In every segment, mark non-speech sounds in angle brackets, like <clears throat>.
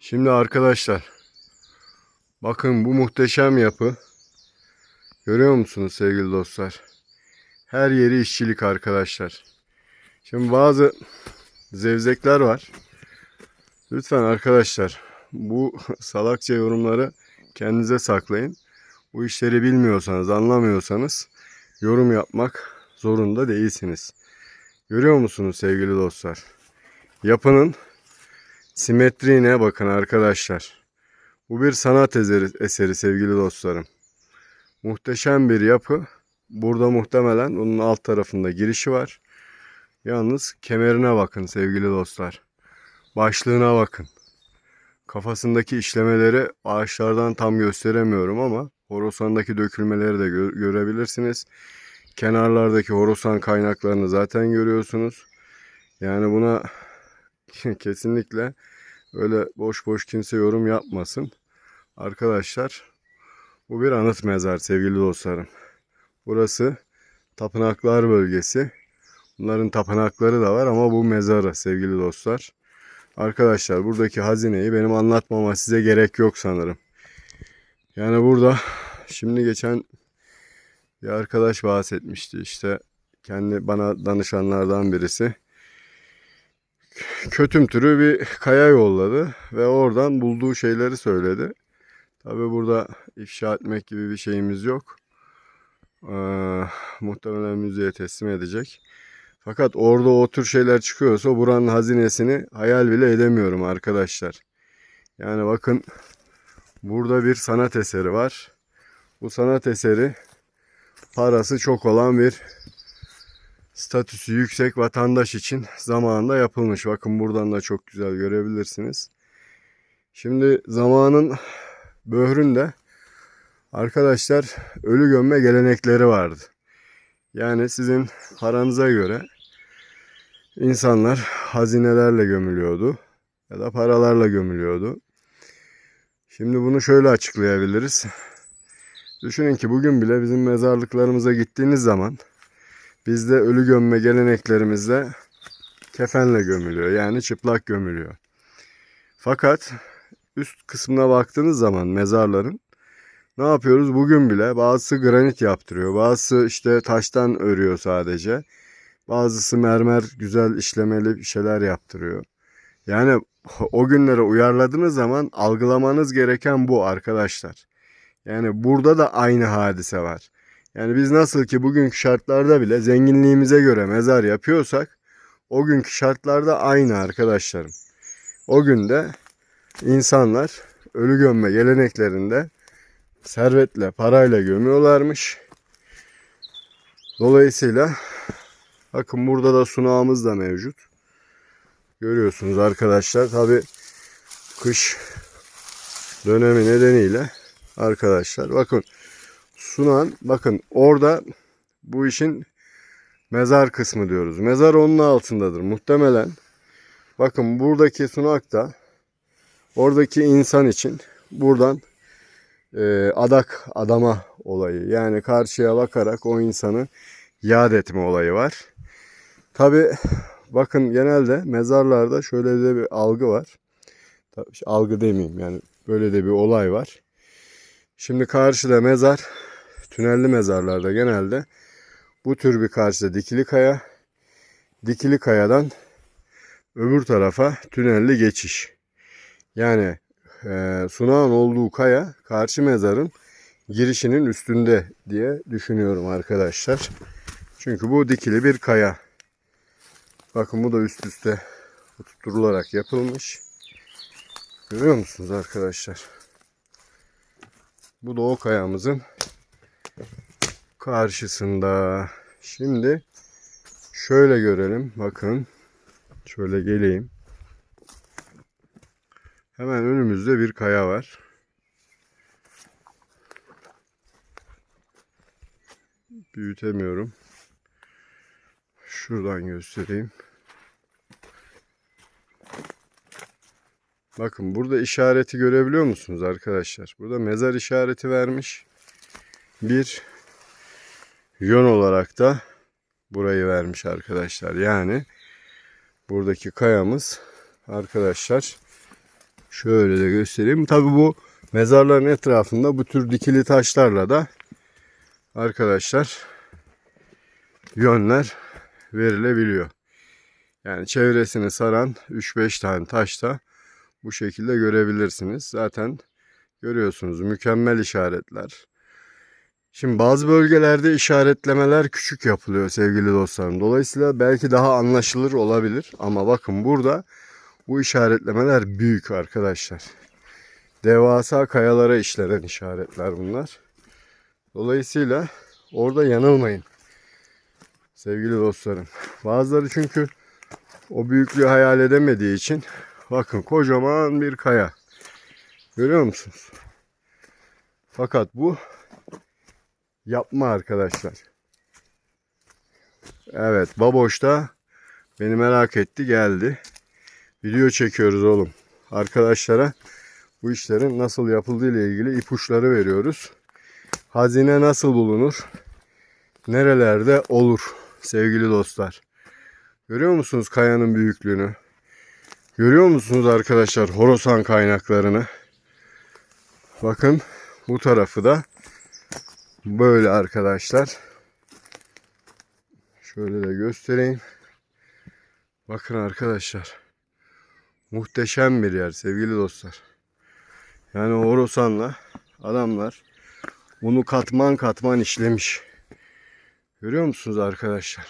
Şimdi arkadaşlar bakın bu muhteşem yapı görüyor musunuz sevgili dostlar? Her yeri işçilik arkadaşlar. Şimdi bazı zevzekler var. Lütfen arkadaşlar bu <laughs> salakça yorumları kendinize saklayın. Bu işleri bilmiyorsanız, anlamıyorsanız yorum yapmak zorunda değilsiniz. Görüyor musunuz sevgili dostlar? Yapının simetriğine bakın arkadaşlar. Bu bir sanat eseri, eseri sevgili dostlarım. Muhteşem bir yapı. Burada muhtemelen bunun alt tarafında girişi var. Yalnız kemerine bakın sevgili dostlar. Başlığına bakın. Kafasındaki işlemeleri ağaçlardan tam gösteremiyorum ama horosandaki dökülmeleri de gö- görebilirsiniz. Kenarlardaki horosan kaynaklarını zaten görüyorsunuz. Yani buna <laughs> kesinlikle öyle boş boş kimse yorum yapmasın. Arkadaşlar bu bir anıt mezar sevgili dostlarım. Burası tapınaklar bölgesi. Bunların tapınakları da var ama bu mezarı sevgili dostlar. Arkadaşlar buradaki hazineyi benim anlatmama size gerek yok sanırım. Yani burada şimdi geçen bir arkadaş bahsetmişti işte kendi bana danışanlardan birisi kötüm türü bir kaya yolladı ve oradan bulduğu şeyleri söyledi. Tabi burada ifşa etmek gibi bir şeyimiz yok. Ee, muhtemelen müzeye teslim edecek. Fakat orada o tür şeyler çıkıyorsa buranın hazinesini hayal bile edemiyorum arkadaşlar. Yani bakın burada bir sanat eseri var. Bu sanat eseri parası çok olan bir statüsü yüksek vatandaş için zamanında yapılmış. Bakın buradan da çok güzel görebilirsiniz. Şimdi zamanın böhründe arkadaşlar ölü gömme gelenekleri vardı. Yani sizin paranıza göre insanlar hazinelerle gömülüyordu ya da paralarla gömülüyordu. Şimdi bunu şöyle açıklayabiliriz. Düşünün ki bugün bile bizim mezarlıklarımıza gittiğiniz zaman bizde ölü gömme geleneklerimizde kefenle gömülüyor. Yani çıplak gömülüyor. Fakat üst kısmına baktığınız zaman mezarların ne yapıyoruz? Bugün bile bazısı granit yaptırıyor. Bazısı işte taştan örüyor sadece. Bazısı mermer güzel işlemeli şeyler yaptırıyor. Yani o günlere uyarladığınız zaman algılamanız gereken bu arkadaşlar. Yani burada da aynı hadise var. Yani biz nasıl ki bugünkü şartlarda bile zenginliğimize göre mezar yapıyorsak o günkü şartlarda aynı arkadaşlarım. O günde insanlar ölü gömme geleneklerinde servetle, parayla gömüyorlarmış. Dolayısıyla bakın burada da sunağımız da mevcut. Görüyorsunuz arkadaşlar. Tabi kış dönemi nedeniyle arkadaşlar bakın sunan bakın orada bu işin mezar kısmı diyoruz. Mezar onun altındadır muhtemelen. Bakın buradaki sunak da oradaki insan için buradan e, adak adama olayı. Yani karşıya bakarak o insanı yad etme olayı var. Tabi bakın genelde mezarlarda şöyle de bir algı var. Tabii, algı demeyeyim yani böyle de bir olay var. Şimdi karşıda mezar, tünelli mezarlarda genelde bu tür bir karşıda dikili kaya, dikili kayadan öbür tarafa tünelli geçiş. Yani e, sunağın olduğu kaya karşı mezarın girişinin üstünde diye düşünüyorum arkadaşlar. Çünkü bu dikili bir kaya. Bakın bu da üst üste tutturularak yapılmış. Görüyor musunuz arkadaşlar? Bu da o kayamızın karşısında. Şimdi şöyle görelim. Bakın. Şöyle geleyim. Hemen önümüzde bir kaya var. Büyütemiyorum. Şuradan göstereyim. Bakın burada işareti görebiliyor musunuz arkadaşlar? Burada mezar işareti vermiş. Bir yön olarak da burayı vermiş arkadaşlar. Yani buradaki kayamız arkadaşlar Şöyle de göstereyim. Tabi bu mezarların etrafında bu tür dikili taşlarla da arkadaşlar yönler verilebiliyor. Yani çevresini saran 3-5 tane taş da bu şekilde görebilirsiniz. Zaten görüyorsunuz mükemmel işaretler. Şimdi bazı bölgelerde işaretlemeler küçük yapılıyor sevgili dostlarım. Dolayısıyla belki daha anlaşılır olabilir. Ama bakın burada bu işaretlemeler büyük arkadaşlar. Devasa kayalara işlenen işaretler bunlar. Dolayısıyla orada yanılmayın. Sevgili dostlarım. Bazıları çünkü o büyüklüğü hayal edemediği için bakın kocaman bir kaya. Görüyor musunuz? Fakat bu yapma arkadaşlar. Evet Baboş da beni merak etti geldi. Video çekiyoruz oğlum. Arkadaşlara bu işlerin nasıl yapıldığı ile ilgili ipuçları veriyoruz. Hazine nasıl bulunur? Nerelerde olur sevgili dostlar? Görüyor musunuz kayanın büyüklüğünü? Görüyor musunuz arkadaşlar Horasan kaynaklarını? Bakın bu tarafı da böyle arkadaşlar. Şöyle de göstereyim. Bakın arkadaşlar. Muhteşem bir yer sevgili dostlar. Yani Horasan'la adamlar bunu katman katman işlemiş. Görüyor musunuz arkadaşlar?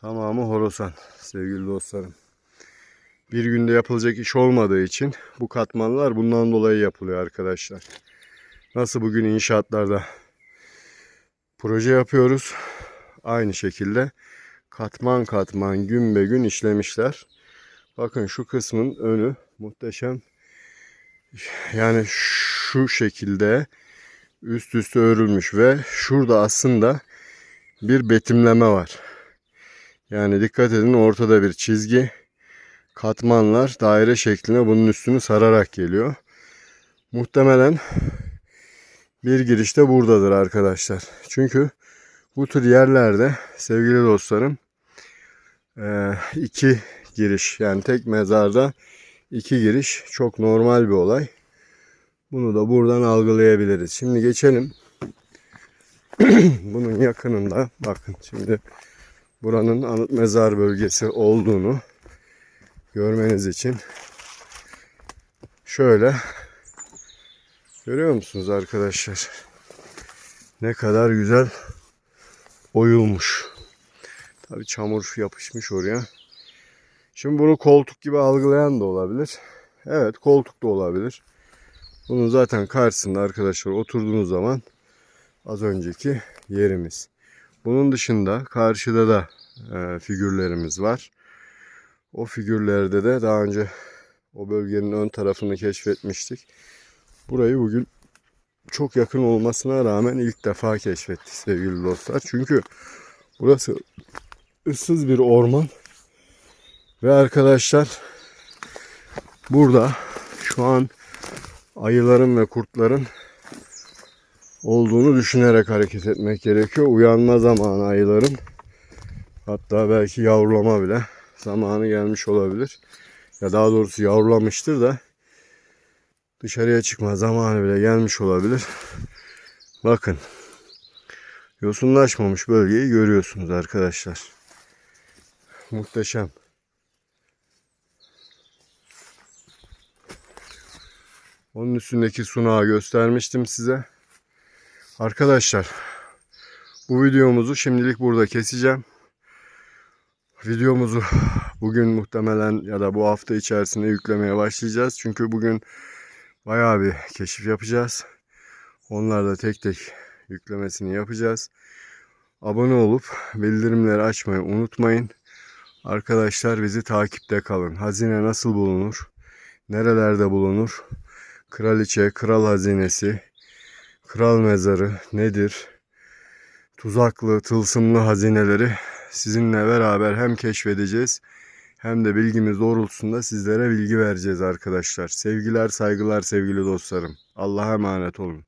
Tamamı Horasan sevgili dostlarım. Bir günde yapılacak iş olmadığı için bu katmanlar bundan dolayı yapılıyor arkadaşlar. Nasıl bugün inşaatlarda proje yapıyoruz. Aynı şekilde katman katman gün be gün işlemişler. Bakın şu kısmın önü muhteşem. Yani şu şekilde üst üste örülmüş ve şurada aslında bir betimleme var. Yani dikkat edin ortada bir çizgi. Katmanlar daire şeklinde bunun üstünü sararak geliyor. Muhtemelen bir girişte buradadır arkadaşlar. Çünkü bu tür yerlerde sevgili dostlarım iki giriş yani tek mezarda iki giriş çok normal bir olay. Bunu da buradan algılayabiliriz. Şimdi geçelim. <clears throat> Bunun yakınında bakın şimdi buranın anıt mezar bölgesi olduğunu görmeniz için şöyle görüyor musunuz arkadaşlar? Ne kadar güzel oyulmuş. Tabi çamur yapışmış oraya. Şimdi bunu koltuk gibi algılayan da olabilir. Evet koltuk da olabilir. Bunun zaten karşısında arkadaşlar oturduğunuz zaman az önceki yerimiz. Bunun dışında karşıda da e, figürlerimiz var. O figürlerde de daha önce o bölgenin ön tarafını keşfetmiştik. Burayı bugün çok yakın olmasına rağmen ilk defa keşfettik sevgili dostlar. Çünkü burası ıssız bir orman. Ve arkadaşlar burada şu an ayıların ve kurtların olduğunu düşünerek hareket etmek gerekiyor. Uyanma zamanı ayıların. Hatta belki yavrulama bile zamanı gelmiş olabilir. Ya daha doğrusu yavrulamıştır da dışarıya çıkma zamanı bile gelmiş olabilir. Bakın. Yosunlaşmamış bölgeyi görüyorsunuz arkadaşlar. Muhteşem. Onun üstündeki sunağı göstermiştim size. Arkadaşlar bu videomuzu şimdilik burada keseceğim. Videomuzu bugün muhtemelen ya da bu hafta içerisinde yüklemeye başlayacağız. Çünkü bugün bayağı bir keşif yapacağız. Onlar da tek tek yüklemesini yapacağız. Abone olup bildirimleri açmayı unutmayın. Arkadaşlar bizi takipte kalın. Hazine nasıl bulunur? Nerelerde bulunur? Kraliçe, kral hazinesi, kral mezarı nedir? Tuzaklı, tılsımlı hazineleri sizinle beraber hem keşfedeceğiz hem de bilgimiz doğrultusunda sizlere bilgi vereceğiz arkadaşlar. Sevgiler, saygılar sevgili dostlarım. Allah'a emanet olun.